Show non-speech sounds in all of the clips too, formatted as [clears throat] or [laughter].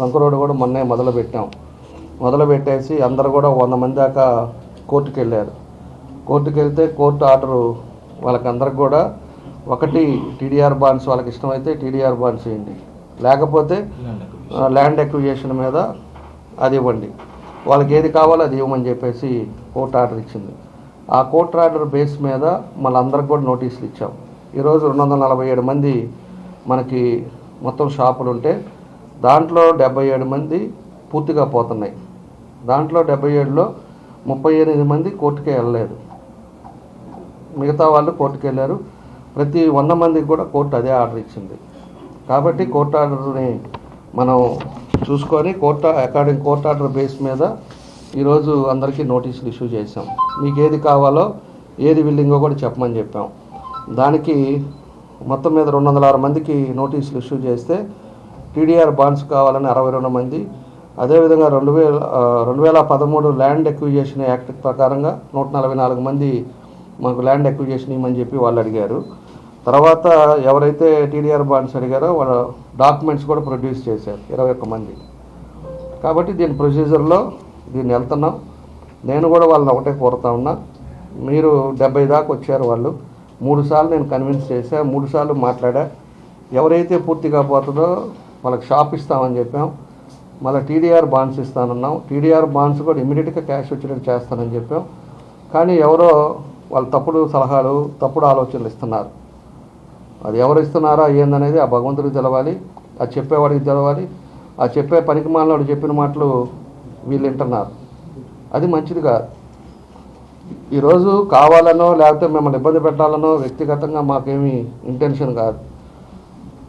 Trunk కూడా మొన్నే మొదలు పెట్టాం మొదలు పెట్టేసి అందరు కూడా వంద మంది దాకా కోర్టుకు వెళ్ళారు కోర్టుకు వెళ్తే కోర్టు ఆర్డరు వాళ్ళకందరికి కూడా ఒకటి టీడీఆర్ బాండ్స్ వాళ్ళకి ఇష్టమైతే టీడీఆర్ బాండ్స్ ఇవ్వండి లేకపోతే ల్యాండ్ ఎక్విజేషన్ మీద అది ఇవ్వండి. వాళ్ళకి ఏది కావాలో అది ఇవ్వమని చెప్పేసి కోర్టు ఆర్డర్ ఇచ్చింది. ఆ కోర్టు ఆర్డర్ బేస్ మీద మళ్ళీ అందరికి కూడా నోటీసులు ఇచ్చాం. ఈరోజు రెండు వందల నలభై ఏడు మంది మనకి మొత్తం షాపులు ఉంటే దాంట్లో డెబ్బై ఏడు మంది పూర్తిగా పోతున్నాయి. దాంట్లో డెబ్బై ఏడులో ముప్పై ఎనిమిది మంది కోర్టుకే వెళ్ళలేదు. మిగతా వాళ్ళు కోర్టుకు వెళ్ళారు. ప్రతి వంద మందికి కూడా కోర్టు అదే ఆర్డర్ ఇచ్చింది. కాబట్టి కోర్టు ఆర్డర్ని మనం చూసుకొని court according court order base మీద ఈరోజు అందరికీ నోటీసులు ఇష్యూ చేసాం మీకు ఏది కావాలో ఏది విల్లింగో కూడా చెప్పమని చెప్పాం. దానికి మొత్తం మీద రెండు వందల ఆరు మందికి నోటీసులు ఇష్యూ చేస్తే టీడీఆర్ బాండ్స్ కావాలని అరవై రెండు మంది. అదేవిధంగా రెండు వేల రెండు వేల పదమూడు ల్యాండ్ ఎక్విజేషన్ యాక్ట్ ప్రకారంగా నూట నలభై నాలుగు మంది మాకు ల్యాండ్ ఎక్విజేషన్ ఇవ్వమని చెప్పి వాళ్ళు అడిగారు. తర్వాత ఎవరైతే టీడీఆర్ బాండ్స్ అడిగారో వాళ్ళ డాక్యుమెంట్స్ కూడా ప్రొడ్యూస్ చేశారు ఇరవై ఒక్క మంది. కాబట్టి దీని ప్రొసీజర్లో దీన్ని వెళ్తున్నాం. నేను కూడా వాళ్ళని ఒకటే కోరుతా ఉన్నా మీరు డెబ్బై దాకా వచ్చారు వాళ్ళు. మూడు సార్లు నేను కన్విన్స్ చేశా మూడు సార్లు మాట్లాడా. ఎవరైతే పూర్తిగా పోతుందో వాళ్ళకి షాప్ ఇస్తామని చెప్పాం. మళ్ళీ టీడీఆర్ బాండ్స్ ఇస్తానన్నాం. టీడీఆర్ బాండ్స్ కూడా ఇమీడియట్గా క్యాష్ వచ్చేటట్టు చేస్తానని చెప్పాం. కానీ ఎవరో వాళ్ళు తప్పుడు సలహాలు తప్పుడు ఆలోచనలు ఇస్తున్నారు. అది ఎవరు ఇస్తున్నారో ఏందనేది ఆ భగవంతుడికి తెలవాలి ఆ చెప్పేవాడికి తెలవాలి ఆ చెప్పే పనికి మాలినోడు చెప్పిన మాటలు వీళ్ళు వింటున్నారు. అది మంచిది కాదు. ఈరోజు కావాలనో లేకపోతే మిమ్మల్ని ఇబ్బంది పెట్టాలనో వ్యక్తిగతంగా మాకేమీ ఇంటెన్షన్ కాదు.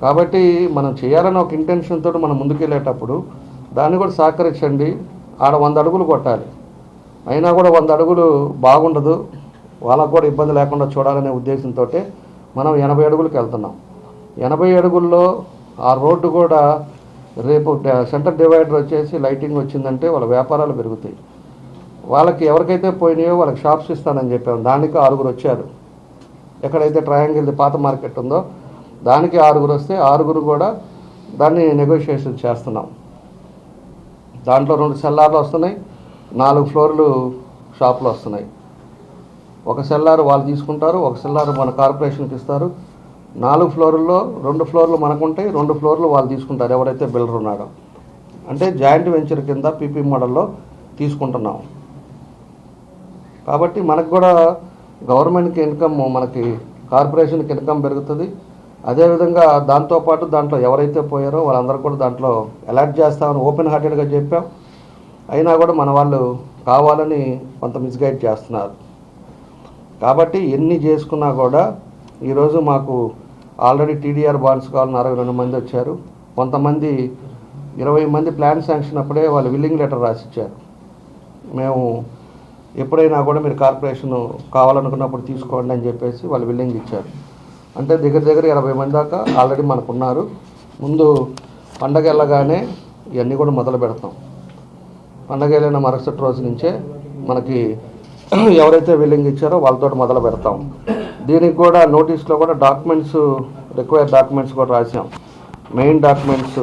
కాబట్టి మనం చేయాలని ఒక ఇంటెన్షన్తో మనం ముందుకెళ్ళేటప్పుడు దాన్ని కూడా సహకరించండి. ఆడ వంద అడుగులు కొట్టాలి. అయినా కూడా వంద అడుగులు బాగుండదు. వాళ్ళకు కూడా ఇబ్బంది లేకుండా చూడాలనే ఉద్దేశంతో మనం ఎనభై అడుగులకు వెళ్తున్నాం. ఎనభై అడుగుల్లో ఆ రోడ్డు కూడా రేపు సెంటర్ డివైడర్ వచ్చేసి లైటింగ్ వచ్చిందంటే వాళ్ళ వ్యాపారాలు పెరుగుతాయి. వాళ్ళకి ఎవరికైతే పోయినాయో వాళ్ళకి షాప్స్ ఇస్తానని చెప్పాము దానికి ఆరుగురు వచ్చారు. ఎక్కడైతే ట్రయాంగిల్ది పాత మార్కెట్ ఉందో దానికి ఆరుగురు వస్తే ఆరుగురు కూడా దాన్ని నెగోషియేషన్ చేస్తున్నాం. దాంట్లో రెండు సెల్లార్లు వస్తున్నాయి నాలుగు ఫ్లోర్లు షాపులు వస్తున్నాయి. ఒక సెల్లార్ వాళ్ళు తీసుకుంటారు ఒక సెల్లార్ మన కార్పొరేషన్కి ఇస్తారు. నాలుగు ఫ్లోర్లో రెండు ఫ్లోర్లు మనకుంటాయి రెండు ఫ్లోర్లు వాళ్ళు తీసుకుంటారు ఎవరైతే బిల్డర్ ఉన్నాడో. అంటే జాయింట్ వెంచర్ కింద పీపీ మోడల్లో తీసుకుంటున్నాం. కాబట్టి మనకు కూడా గవర్నమెంట్కి ఇన్కమ్ మనకి కార్పొరేషన్కి ఇన్కమ్ పెరుగుతుంది. అదేవిధంగా దాంతోపాటు దాంట్లో ఎవరైతే పోయారో వాళ్ళందరూ కూడా దాంట్లో అలాట్ చేస్తామని ఓపెన్ హార్టెడ్గా చెప్పాం. అయినా కూడా మన వాళ్ళు కావాలని కొంత మిస్గైడ్ చేస్తున్నారు. కాబట్టి ఎన్ని చేసుకున్నా కూడా ఈరోజు మాకు ఆల్రెడీ టీడీఆర్ బాండ్స్ కావాలని అరవై రెండు మంది వచ్చారు. కొంతమంది ఇరవై మంది ప్లాన్ శాంక్షన్ అప్పుడే వాళ్ళు విల్లింగ్ లెటర్ రాసిచ్చారు. మేము ఎప్పుడైనా కూడా మీరు కార్పొరేషన్ కావాలనుకున్నప్పుడు తీసుకోండి అని చెప్పేసి వాళ్ళు విల్లింగ్ ఇచ్చారు. అంటే దగ్గర దగ్గర ఇరవై మంది దాకా ఆల్రెడీ మనకు ఉన్నారు ముందు పండగ వెళ్ళగానే ఇవన్నీ కూడా మొదలు పెడతాం. పండగ వెళ్ళిన మరుసటి రోజు నుంచే మనకి [clears throat] ఎవరైతే విల్లింగ్ ఇచ్చారో వాళ్ళతో మొదలు పెడతాం. దీనికి కూడా నోటీస్లో కూడా డాక్యుమెంట్స్ రిక్వైర్ డాక్యుమెంట్స్ కూడా రాసాం మెయిన్ డాక్యుమెంట్స్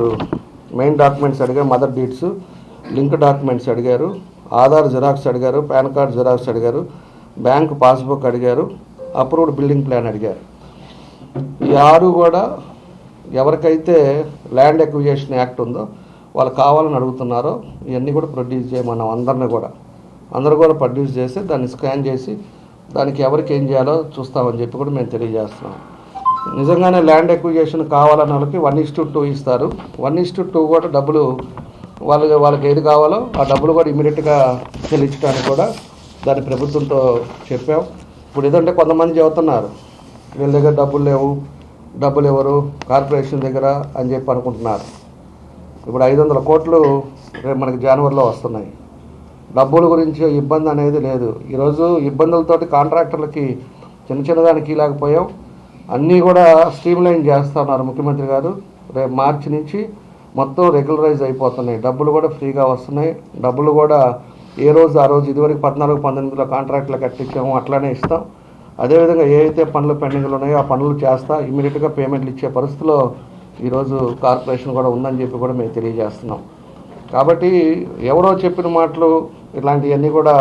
మెయిన్ డాక్యుమెంట్స్ అడిగారు మదర్ డీట్స్ లింక్ డాక్యుమెంట్స్ అడిగారు ఆధార్ జిరాక్స్ అడిగారు పాన్ కార్డ్ జిరాక్స్ అడిగారు బ్యాంక్ పాస్బుక్ అడిగారు అప్రూవ్డ్ బిల్డింగ్ ప్లాన్ అడిగారు. ఈ ఆరు కూడా ఎవరికైతే ల్యాండ్ ఎక్విజేషన్ యాక్ట్ ఉందో వాళ్ళు కావాలని అడుగుతున్నారో ఇవన్నీ కూడా ప్రొడ్యూస్ చేయమన్నాం అందరిని కూడా. అందరు కూడా ప్రొడ్యూస్ చేసి దాన్ని స్కాన్ చేసి దానికి ఎవరికి ఏం చేయాలో చూస్తామని చెప్పి కూడా మేము తెలియజేస్తున్నాం. నిజంగానే ల్యాండ్ ఎక్విజేషన్ కావాలన్న వాళ్ళకి వన్ ఇస్ టు టూ ఇస్తారు. వన్ ఇస్ టు టూ కూడా డబ్బులు వాళ్ళకి వాళ్ళకి ఏది కావాలో ఆ డబ్బులు కూడా ఇమీడియట్గా చెల్లించడానికి కూడా దాన్ని ప్రభుత్వంతో చెప్పాం. ఇప్పుడు ఏదంటే కొంతమంది చెబుతున్నారు. వీళ్ళ దగ్గర డబ్బులు లేవు డబ్బులు ఎవరు కార్పొరేషన్ దగ్గర అని చెప్పి అనుకుంటున్నారు. ఇప్పుడు ఐదు వందల కోట్లు రేపు మనకి జనవరిలో వస్తున్నాయి. డబ్బుల గురించి ఇబ్బంది అనేది లేదు. ఈరోజు ఇబ్బందులతోటి కాంట్రాక్టర్లకి చిన్న చిన్నదానికి లేకపోయాం. అన్నీ కూడా స్ట్రీమ్లైన్ చేస్తున్నారు ముఖ్యమంత్రి గారు. రేపు మార్చి నుంచి మొత్తం రెగ్యులరైజ్ అయిపోతున్నాయి. డబ్బులు కూడా ఫ్రీగా వస్తున్నాయి. డబ్బులు కూడా ఏ రోజు ఆ రోజు ఇదివరకు పద్నాలుగు పంతొమ్మిదిలో కాంట్రాక్ట్లు కట్టించాము అట్లానే ఇస్తాం. అదేవిధంగా ఏ అయితే పనులు పెండింగ్లు ఉన్నాయో ఆ పనులు చేస్తా ఇమీడియట్గా పేమెంట్లు ఇచ్చే పరిస్థితిలో ఈరోజు కార్పొరేషన్ కూడా ఉందని చెప్పి కూడా మేము తెలియజేస్తున్నాం. కాబట్టి ఎవరో చెప్పిన మాటలు ఇలాంటివన్నీ కూడా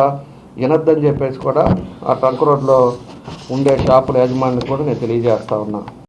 వినద్దని చెప్పేసి కూడా ఆ ట్రంక్ రోడ్లో ఉండే షాపుల యజమానికి కూడా నేను తెలియజేస్తా ఉన్నా.